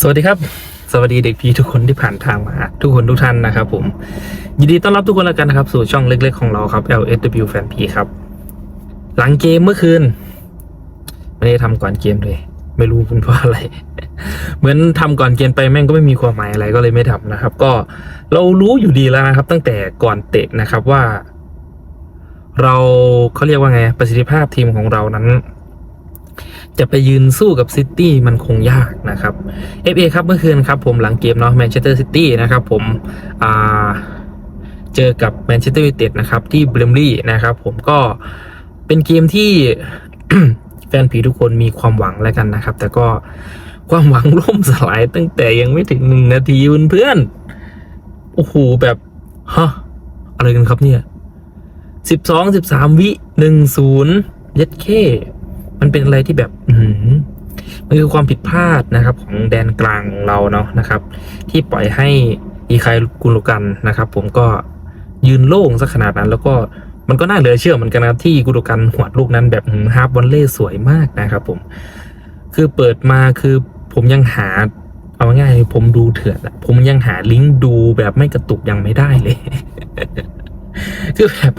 สวัสดีครับ สวัสดีเด็กพีทุกคนที่ผ่านทางมา ทุกคนทุกท่านนะครับผม ยินดีต้อนรับทุกคนแล้วกันนะครับ สู่ช่องเล็กๆของเราครับ LSW Fan P ครับ หลังเกมเมื่อคืน ไม่ได้ทำก่อนเกมเลย ไม่รู้เป็นเพราะอะไร เหมือนทำก่อนเกมไปแม่งก็ไม่มีความหมายอะไรก็เลยไม่ทำนะครับ ก็เรารู้อยู่ดีแล้วนะครับ ตั้งแต่ก่อนเตะนะครับว่า เราเขาเรียกว่าไงประสิทธิภาพทีมของเรานั้น จะไปยืนสู้กับซิตี้มันคงยากนะครับ FA ครับเมื่อคืนครับผมหลังเกมเนาะแมนเชสเตอร์ซิตี้นะครับผมเจอกับแมนเชสเตอร์ยูไนเต็ดนะครับที่เบรมลีย์นะครับผมก็เป็นเกมที่แฟนผีทุกคนมีความหวังแล้วกันนะครับ แต่ก็ความหวังล่มสลายตั้งแต่ยังไม่ถึงหนึ่งนาทีเพื่อนๆโอ้โหแบบฮะอะไรกันครับเนี่ยสิบสองสิบสามวิหนึ่งศูนย์ยัดเข้ มันเป็นอะไรที่แบบ อืมันคือความผิดพลาดนะครับ ของแดนกลางเราเนาะนะครับ ที่ปล่อยให้อีคายกุลกันนะครับ ผมก็ยืนโล่งสักขนาดนั้น แล้วก็มันก็น่าเหลือเชื่อเหมือนกันนะที่กุลกันหวดลูกนั้นแบบฮาร์ปบอลเล่สวยมากนะครับ ผม คือเปิดมาคือผมยังหาเอาง่ายผมดูเถื่อนอะผมยังหาลิงก์ดูแบบไม่กระตุกยังไม่ได้เลย คือแบบ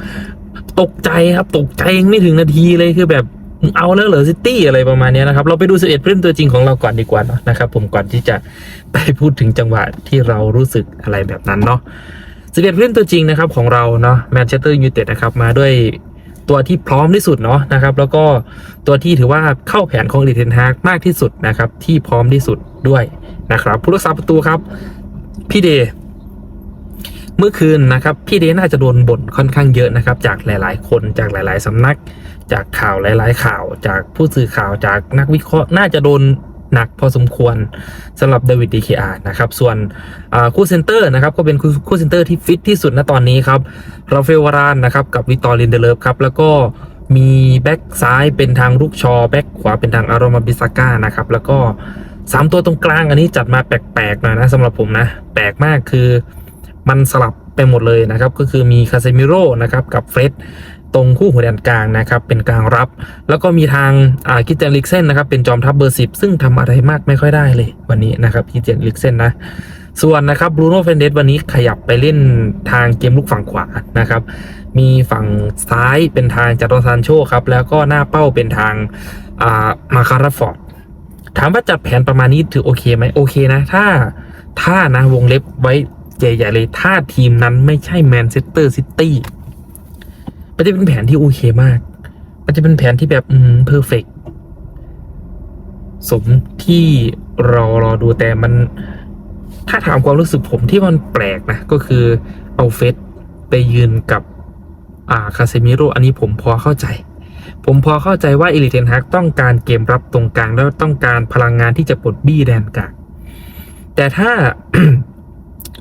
ตกใจครับ ตกใจยังไม่ถึงนาทีเลยคือแบบ งเอาแล้วเหรอซิตี้อะไรประมาณนี้นะครับ เราไปดู 11ผู้เล่นตัวจริงของเราก่อนดีกว่าเนาะนะครับผมก่อนที่จะไปพูดถึงจังหวะที่เรารู้สึกอะไรแบบนั้นเนาะ11ผู้เล่นตัวจริงนะครับของเราเนาะแมนเชสเตอร์ยูไนเต็ดนะครับมาด้วยตัวที่พร้อมที่สุดเนาะนะครับ แล้วก็ตัวที่ถือว่าเข้าแผนของลิเทนฮากมากที่สุดนะครับที่พร้อมที่สุดด้วยนะครับผู้รักษาประตูครับพี่เดเมื่อคืนนะครับพี่เดน่าจะโดนบ่นค่อนข้างเยอะนะครับ จากหลาย ๆ คนจากหลาย ๆสำนัก จากข่าวหลาย ๆ ข่าว จากผู้สื่อข่าวจากนักวิเคราะห์น่าจะโดนหนักพอสมควรสำหรับเดวิดดีเคอาร์นะครับ ส่วนคู่เซนเตอร์นะครับก็เป็นคู่เซนเตอร์ที่ฟิตที่สุดณตอนนี้ครับราเฟลวารานนะครับกับวิตอรินเดเลฟครับแล้วก็มีแบ็กซ้ายเป็นทางลูกชอแบ็กขวาเป็นทางอารมาบิสก้านะครับแล้วก็สามตัวตรงกลางอันนี้จัดมาแปลกๆหน่อยนะสำหรับผมนะ แปลกมากคือมันสลับไปหมดเลยนะครับ ก็คือมีคาเซมิโร่นะครับกับเฟรด ตรงคู่หัวแดนกลางนะครับเป็นกลางรับ แล้วก็มีทางอาคิเจนลิกเซนนะครับเป็นจอมทัพเบอร์สิบซึ่งทำอะไรมากไม่ค่อยได้เลยวันนี้นะครับคิเจนลิกเซนนะส่วนนะครับบรูโน่เฟนเดสวันนี้ขยับไปเล่นทางเกมลุกฝั่งขวานะครับ มีฝั่งซ้ายเป็นทางจารอนซานโชครับ แล้วก็หน้าเป้าเป็นทางามาคาราฟอร์ดถามว่าจัดแผนประมาณนี้ถือโอเคไหมโอเคนะ ถ้าถ้านะวงเล็บไว้ใหญ่ๆเลย ถ้าทีมนั้นไม่ใช่แมนเชสเตอร์ซิตี้ มันจะเป็นแผนที่โอเคมาก มันจะเป็นแผนที่แบบ อืมเพอร์เฟกสมที่รอรอดูแต่มัน ถ้าถามความรู้สึกผมที่มันแปลกนะ ก็คือเอาเฟสไปยืนกับ อ่าคาเซมิโรอันนี้ผมพอเข้าใจ ผมพอเข้าใจว่าเอลิเทนฮักต้องการเกมรับตรงกลาง แล้วต้องการพลังงานที่จะปลดบี้แดนกลางแต่ถ้า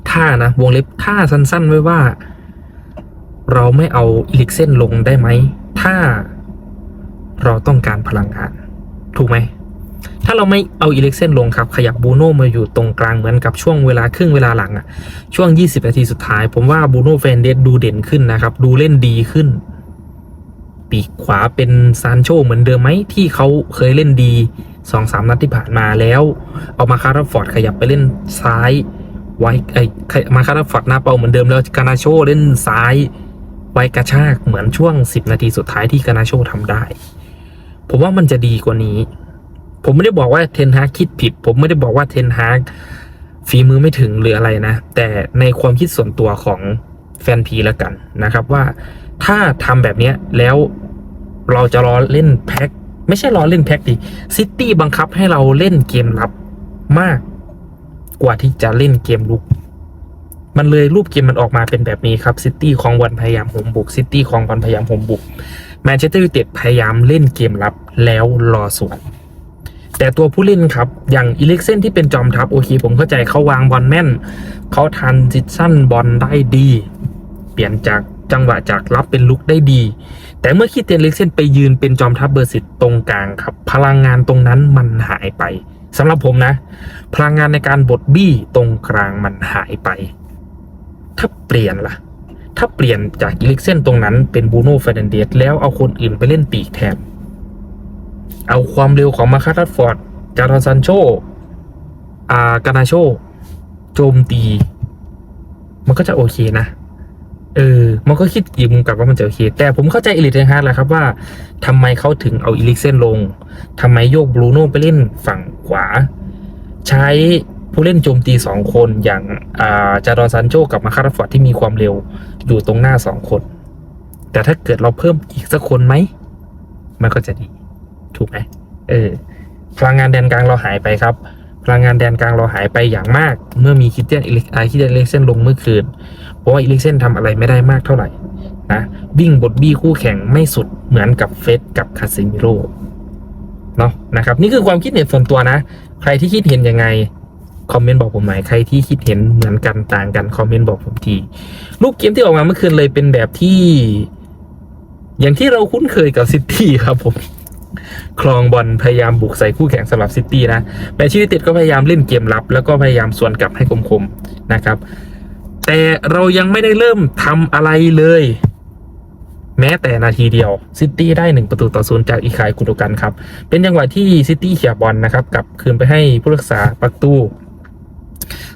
ถ้านะ วงเล็บถ้าสั้นๆไว้ว่า เราไม่เอาอิลิกเซนลงได้ไหม ถ้าเราต้องการพลังงาน ถูกไหม ถ้าเราไม่เอาอิเล็กเซนลงครับ ขยับบูโน่มาอยู่ตรงกลางเหมือนกับช่วงเวลาครึ่งเวลาหลังอะช่วง 20 นาทีสุดท้าย ผมว่าบูโน่แฟนเดสดูเด่นขึ้นนะครับ ดูเล่นดีขึ้น ปีกขวาเป็นซานโชเหมือนเดิมไหมที่เขาเคยเล่นดีสองสามนัดที่ผ่านมาแล้ว เอามาคาร์ฟอร์ดขยับไปเล่นซ้ายไว้ไอ้มาคาร์ฟอร์ดหน้าเป้าเหมือนเดิมแล้วกานาโชเล่นซ้าย ไว้กระชากเหมือนช่วง 10 นาทีสุดท้ายที่กานาโชทำได้ ผมว่ามันจะดีกว่านี้ ผมไม่ได้บอกว่าเทนฮากคิดผิด ผมไม่ได้บอกว่าเทนฮากฝีมือไม่ถึงหรืออะไรนะ แต่ในความคิดส่วนตัวของแฟนพีแล้วกันนะครับว่าถ้าทำแบบเนี้ยแล้วเราจะรอเล่นแพ็คไม่ใช่รอเล่นแพ็คดิซิตี้บังคับให้เราเล่นเกมรับมากกว่าที่จะเล่นเกมลุก มันเลยรูปเกมมันออกมาเป็นแบบนี้ครับซิตี้ของวันพยายามโหมบุกซิตี้ของวันพยายามโหมบุกแมนเชสเตอร์ยูไนเต็ดพยายามเล่นเกมรับแล้วรอสวนแต่ตัวผู้เล่นครับ อย่างอิเล็กเซนที่เป็นจอมทัพโอเคผมเข้าใจเขาวางบอลแม่น เขาทันจิตสั้นบอลได้ดี เปลี่ยนจากจังหวะจากรับเป็นลุกได้ดี แต่เมื่อคิดเตนเล็กเซนไปยืนเป็นจอมทัพเบอร์สิบตรงกลางครับ พลังงานตรงนั้นมันหายไปสำหรับผมนะ พลังงานในการบดบี้ตรงกลางมันหายไป ถ้าเปลี่ยนล่ะ ถ้าเปลี่ยนจากอิเล็กเซนตรงนั้นเป็นบูโน่เฟรนันเดสแล้วเอาคนอื่นไปเล่นปีกแทน เอาความเร็วของมาคารัสฟอร์ด จารอนซันโชอากานาโช โจมตี มันก็จะโอเคนะ เออ มันก็คิดอีกมุมกลับว่ามันจะโอเค แต่ผมเข้าใจเอลิทเทนฮาร์ดแหละครับว่าทำไมเขาถึงเอาอีลิกเซนลงทำไมโยกบรูโน่ไปเล่นฝั่งขวา ใช้ ผู้เล่นโจมตีสองคนอย่างอาจารอนซันโจกับมาคาราฟอร์ดที่มีความเร็วอยู่ตรงหน้าสองคน แต่ถ้าเกิดเราเพิ่มอีกสักคนไหม มันก็จะดี ถูกไหมเออพลังงานแดนกลางเราหายไปครับ พลังงานแดนกลางเราหายไปอย่างมาก เมื่อมีคิดเตียนอิเล็กไอคิดเตียนอิเล็กเซนลงเมื่อคืน เพราะว่าอิเล็กเซนทำอะไรไม่ได้มากเท่าไหร่นะวิ่งบทบี้คู่แข่งไม่สุดเหมือนกับเฟสกับคาซิมิโร่เนาะนะครับ นี่คือความคิดเห็นส่วนตัวนะ ใครที่คิดเห็นยังไง คอมเมนต์บอกผมหน่อยใครที่คิดเห็นเหมือนกันต่างกันคอมเมนต์บอกผมทีรูปเกมที่ออกมาเมื่อคืนเลยเป็นแบบที่ อย่างที่เราคุ้นเคยกับซิตี้ครับผมคลองบอลพยายามบุกใส่คู่แข่งสำหรับซิตี้นะแมนเชสเตอร์ก็พยายามเล่นเกมรับ แล้วก็พยายามสวนกลับให้คมๆนะครับ แต่เรายังไม่ได้เริ่มทำอะไรเลย แม้แต่นาทีเดียวซิตี้ได้หนึ่งประตูต่อศูนย์จากอีคายกุโดกันครับ เป็นจังหวะที่ซิตี้เขี่ยบอลนะครับกลับคืนไปให้ผู้รักษาประตู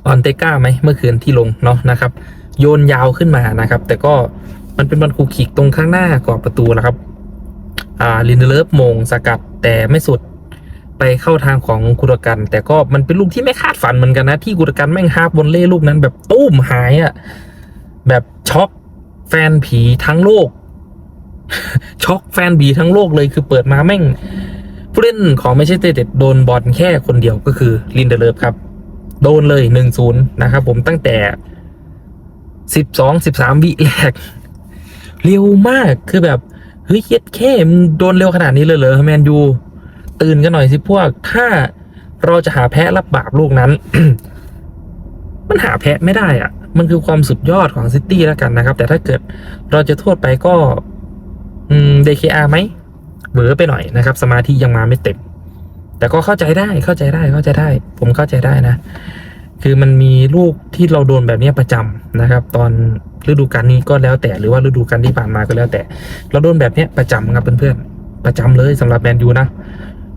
ออนเตก้าไหมเมื่อคืนที่ลงเนาะนะครับ โยนยาวขึ้นมานะครับ แต่ก็มันเป็นบอลคูคิกตรงข้างหน้ากรอบประตูแล้วครับ อ่าลินเดเลฟมงสกัดแต่ไม่สุดไปเข้าทางของกุรกัน แต่ก็มันเป็นลูกที่ไม่คาดฝันเหมือนกันนะ ที่กุรกันแม่งฮาบบนเล่ลูกนั้นแบบตุ้มหายอะ่ะแบบช็อกแฟนผีทั้งโลก ช็อกแฟนผีทั้งโลกเลยคือเปิดมาแม่งผู้เล่นของไม่ใช่เตเต็ดโดนบอลแค่คนเดียวก็คือลินเดเลฟครับ โดนเลยหนึ่งศูนย์นะครับผมตั้งแต่สิบสองสิบสามวิแรกเร็วมากคือแบบ เฮ้ยเย็ดแค่มึงโดนเร็วขนาดนี้เลยเหรอแมนยูตื่นกันหน่อยสิพวก ถ้าเราจะหาแพ้รับบาปลูกนั้น มันหาแพ้ไม่ได้อะมันคือความสุดยอดของซิตี้แล้วกันนะครับ แต่ถ้าเกิดเราจะโทษไปก็อืม DKR ไหมเบอไปหน่อยนะครับ สมาธิยังมาไม่เต็ม แต่ก็เข้าใจได้เข้าใจได้เข้าใจได้ ผมเข้าใจได้นะ คือมันมีลูกที่เราโดนแบบนี้ประจำนะครับ ตอนฤดูกาลนี้ก็แล้วแต่หรือว่าฤดูกาลที่ผ่านมาก็แล้วแต่ เราโดนแบบนี้ประจำครับเพื่อนๆประจำเลยสำหรับแมนยูนะ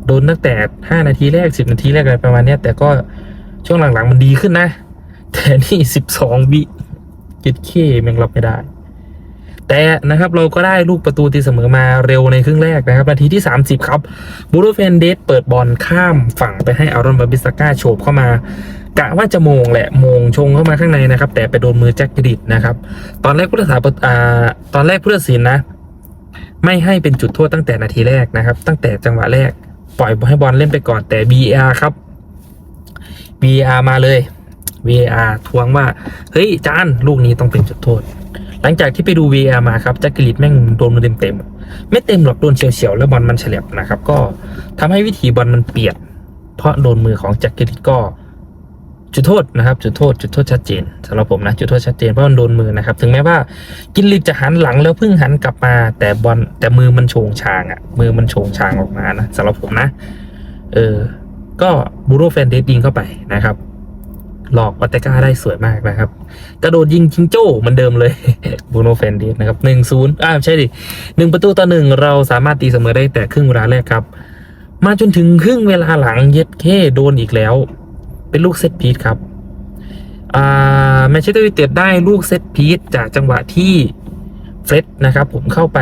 โดนตั้งแต่ 5 นาทีแรก 10 นาทีแรกอะไรประมาณนี้แต่ก็ช่วงหลังๆมันดีขึ้นนะ แต่นี่ 12 วิจิตเคแม่งรับไม่ได้ แต่นะครับเราก็ได้ลูกประตูตีเสมอมาเร็วในครึ่งแรกนะครับ นาทีที่ 30 ครับบูโรเฟนเดสเปิดบอลข้ามฝั่งไปให้อารอนบาบิสก้าโฉบเข้ามากะว่าจะโมงแหละโมงชงเข้ามาข้างในนะครับ แต่ไปโดนมือแจ็คกริดนะครับ ตอนแรกผู้รักษาประตอนแรกผู้ตัดสินนะ ไม่ให้เป็นจุดโทษตั้งแต่นาทีแรกนะครับ ตั้งแต่จังหวะแรกปล่อยให้บอลเล่นไปก่อนแต่ VR ครับ VR มาเลย VAR ทวงว่า เฮ้ยจานลูกนี้ต้องเป็นจุดโทษ หลังจากที่ไปดู VR มาครับแจ็คกริดแม่งโดนมือเต็มๆไม่เต็มหรอกโดนเฉียวๆแล้วบอลมันเฉลียบนะครับ ก็ทำให้วิถีบอลมันเปลี่ยนเพราะโดนมือของแจ็คกริดก็จุดโทษนะครับจุดโทษจุดโทษชัดเจนสำหรับผมนะจุดโทษชัดเจนเพราะมันโดนมือนะครับถึงแม้ว่ากินลิดจะหันหลังแล้วเพิ่งหันกลับมา แต่บอลแต่มือมันโฉงชางอะ่ะมือมันโฉงชางออกมานะสำหรับผมนะ เออก็บูโรแฟนเดสยิงเข้าไปนะครับ หลอกวัตกาได้สวยมากนะครับ กระโดดยิงจิงโจ้เหมือนเดิมเลยบูโรแฟนเดสนะครับหนึ่งศูนย์อ่าใช่ดิหนึ่งประตูต่อหนึ่งเราสามารถตีเสมอได้แต่ครึ่งเวลาแรกครับ มาจนถึงครึ่งเวลาหลังเย็ดเคโดนอีกแล้ว เป็นลูกเซตพีทครับอ่าแมนเชสเตอร์ยูไนเต็ดได้ลูกเซตพีทจากจังหวะที่เฟรดนะครับผมเข้าไป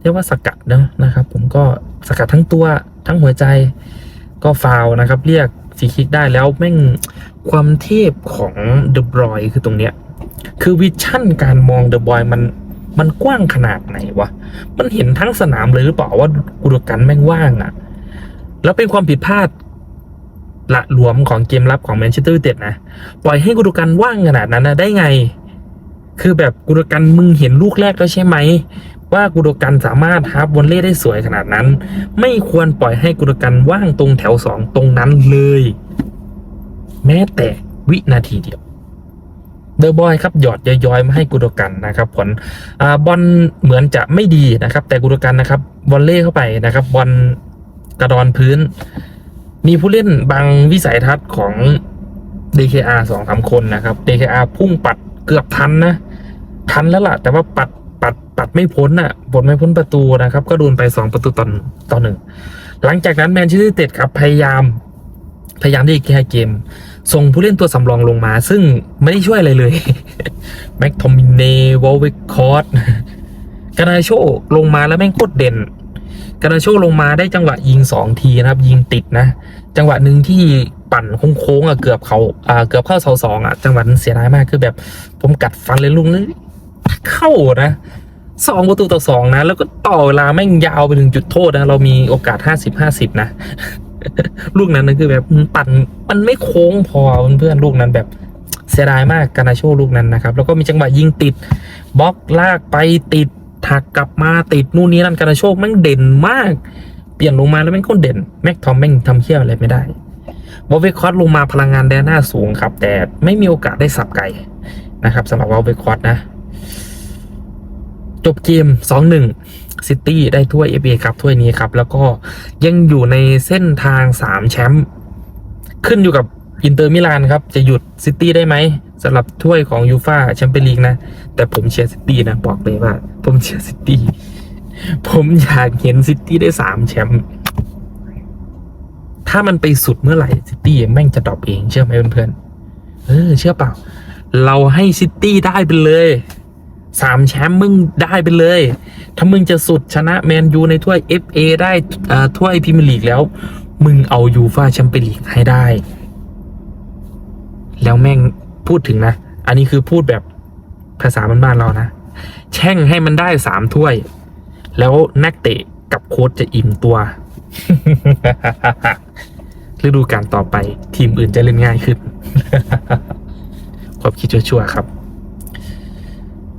เรียกว่าสกัดนะนะครับ ผมก็สกัดทั้งตัวทั้งหัวใจก็ฟาวนะครับ เรียก ฟรีคิกได้แล้วแม่งความเทพของเดอะบรอยคือตรงเนี้ย คือวิชั่นการมองเดอะบอยมันมันกว้างขนาดไหนวะ มันเห็นทั้งสนามเลยหรือเปล่าว่ากุดกันแม่งว่างอะ่ะ แล้วเป็นความผิดพลาดละหลวมของเกมรับของแมนเชสเตอร์ยูไนเต็ดนะ ปล่อยให้กุดกันว่างขนาดนั้นนะได้ไง คือแบบกุดกันมึงเห็นลูกแรกแล้วใช่ไหม ว่ากุดกันสามารถฮาร์ฟวอลเล่ได้สวยขนาดนั้น ไม่ควรปล่อยให้กุดกันว่างตรงแถวสองตรงนั้นเลย แม้แต่วินาทีเดียวเดอะบอยครับหยอดย้อยๆมาให้กุดกันนะครับ ผลอบอลเหมือนจะไม่ดีนะครับ แต่กุดกันนะครับบอลเล่เข้าไปนะครับบอลกระดอนพื้น มีผู้เล่นบางวิสัยทัศน์ของ DKR สองสามคนนะครับ DKR พุ่งปัดเกือบทันนะ ทันแล้วล่ะ แต่ว่าปัด ปัดปัดไม่พ้นอะบดไม่พ้นประตูนะครับ ก็โดนไปสองประตูต่อต่อหนึ่งหลังจากนั้นแมนเชสเตอร์เต็ดครับพยายาม พยายามที่จะแก้เกม ส่งผู้เล่นตัวสำรองลงมา ซึ่งไม่ได้ช่วยอะไรเลยแม็กทอมินเนวอลเวคคอร์ดกานาโชลงมาแล้วแม่งโคตรเด่นกานาโชลงมาได้จังหวะยิงสองทีนะครับ ยิงติดนะ จังหวะหนึ่งที่ปั่นโค้งๆอะเกือบเขาอ่าเกือบเข้าเสาสองอะจังหวะนั้นเสียดายมากคือแบบผมกัดฟันเลยลุงนี่ เข้านะสองประตูต่อสองนะ แล้วก็ต่อเวลาแม่งยาวไปถึงจุดโทษนะ เรามีโอกาสห้าสิบห้าสิบนะ ลูกนั้นนะคือแบบมันปั่นมันไม่โค้งพอเพื่อนๆลูกนั้นแบบเสียดายมากกานาโชลูกนั้นนะครับ แล้วก็มีจังหวะยิงติดบล็อกลากไปติดถักกลับมาติดนู่นนี่นั่นกานาโชแม่งเด่นมาก เปลี่ยนลงมาแล้วแม่งโคตรเด่น แม็กทอมแม่งทำเชี่ยวอะไรไม่ได้วอลเวคอร์ลงมาพลังงานแดนหน้าสูงครับ แต่ไม่มีโอกาสได้สับไก่นะครับสำหรับวอลเวคอร์นะ จบเกม 2-1ซิตี้ได้ถ้วย FA ครับถ้วยนี้ครับ แล้วก็ยังอยู่ในเส้นทาง 3 แชมป์ขึ้นอยู่กับอินเตอร์มิลานครับ จะหยุดซิตี้ได้ไหมสำหรับถ้วยของยูฟาแชมเปี้ยนลีกนะ แต่ผมเชียร์ซิตี้นะ บอกเลยว่า ผมเชียร์ซิตี้ผมอยากเห็นซิตี้ได้ 3 แชมป์ถ้ามันไปสุดเมื่อไหร่ซิตี้แม่งจะดรอปเองเชื่อไหมเพื่อนๆเออ เชื่อเปล่า เราให้ซิตี้ได้ไปเลย สามแชมป์มึงได้ไปเลย ถ้ามึงจะสุดชนะแมนยูในถ้วย FA ได้เอ่อถ้วยพรีเมียร์ลีกแล้ว มึงเอายูฟาแชมเปี้ยนลีกให้ได้ แล้วแม่งพูดถึงนะ อันนี้คือพูดแบบภาษาบ้านๆเรานะ แช่งให้มันได้สามถ้วย แล้วนักเตะกับโค้ชจะอิ่มตัวฤดูกาลต่อไป ทีมอื่นจะเล่นง่ายขึ้น ความคิดชั่วๆครับ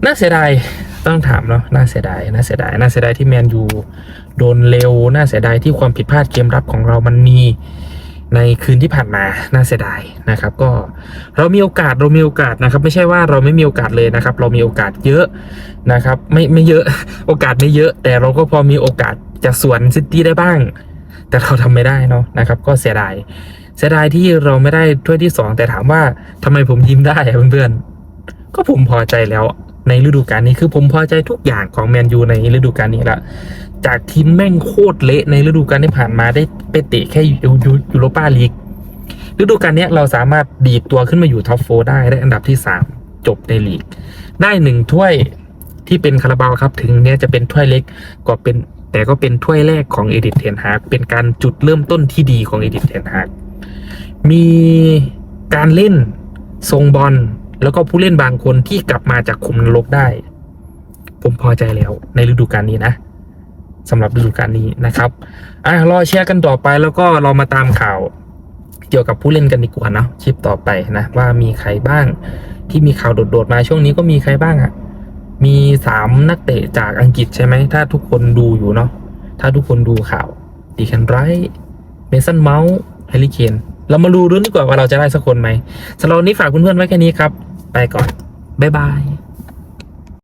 น่าเสียดายต้องถามเนาะน่าเสียดายน่าเสียดายน่าเสียดายที่แมนยูโดนเร็วน่าเสียดายที่ความผิดพลาดเกมรับของเรามันมีในคืนที่ผ่านมาน่าเสียดายนะครับ ก็เรามีโอกาสเรามีโอกาสนะครับ ไม่ใช่ว่าเราไม่มีโอกาสเลยนะครับ เรามีโอกาสเยอะนะครับ ไม่ไม่เยอะโอกาสไม่เยอะ แต่เราก็พอมีโอกาสจะสวนซิตี้ได้บ้าง แต่เราทำไม่ได้เนาะนะครับ ก็เสียดายเสียดายที่เราไม่ได้ถ้วยที่สองแต่ถามว่าทำไมผมยิ้มได้เพื่อนๆก็ผมพอใจแล้ว ในฤดูกาลนี้คือผมพอใจทุกอย่างของแมนยูในฤดูกาลนี้ละจากทีมแม่งโคตรเละในฤดูกาลที่ผ่านมาได้ไปเตะแค่ยูยูยูโรปาลีกฤดูกาลนี้เราสามารถดีดตัวขึ้นมาอยู่ท็อปโฟได้ได้อันดับที่สามจบในลีก ได้หนึ่งถ้วยที่เป็นคาราบาวครับ ถึงเนี้ยจะเป็นถ้วยเล็กก็เป็นแต่ก็เป็นถ้วยแรกของเอดิทเทนฮากเป็นการจุดเริ่มต้นที่ดีของเอดิทเทนฮากมีการเล่นทรงบอล แล้วก็ผู้เล่นบางคนที่กลับมาจากขุมนรกได้ ผมพอใจแล้วในฤดูกาลนี้นะสำหรับฤดูกาลนี้นะครับอะรอเชียร์กันต่อไปแล้วก็เรามาตามข่าวเกี่ยวกับผู้เล่นกันดีกว่านะคลิปต่อไปนะว่ามีใครบ้างที่มีข่าวโดดๆมาช่วงนี้ก็มีใครบ้างอะ่ะมีสามนักเตะจากอังกฤษใช่ไหม ถ้าทุกคนดูอยู่เนาะ ถ้าทุกคนดูข่าว ดีแคนไรเมสันเมาส์แฮร์รี่เคน เรามาดูดูดีกว่าว่าเราจะได้สักคนไหมสำหรับวันนี้ฝากเพื่อนๆไว้แค่นี้ครับ ไปก่อน บ๊ายบาย